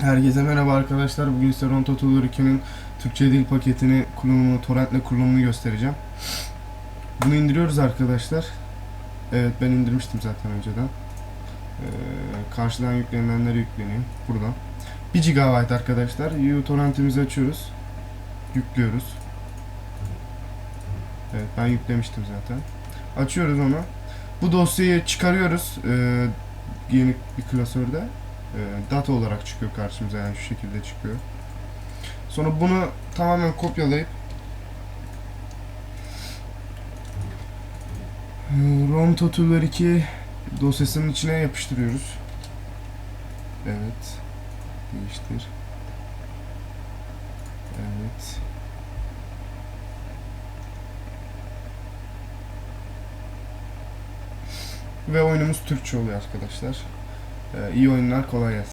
Herkese merhaba arkadaşlar. Bugün size Ron Total 2'nin Türkçe dil paketini kullanımını, torrentle kullanımını göstereceğim. Bunu indiriyoruz arkadaşlar. Evet ben indirmiştim zaten önceden. Ee, karşıdan yüklenilenleri yükleniyor. Buradan. 1 GB arkadaşlar. uTorrent'imizi açıyoruz. Yüklüyoruz. Evet ben yüklemiştim zaten. Açıyoruz onu. Bu dosyayı çıkarıyoruz. Ee, yeni bir klasörde data olarak çıkıyor karşımıza yani şu şekilde çıkıyor. Sonra bunu tamamen kopyalayıp e, ROM Totular 2 dosyasının içine yapıştırıyoruz. Evet. Değiştir. Evet. Ve oyunumuz Türkçe oluyor arkadaşlar. Ee, iyi oyunlar kolay gelsin.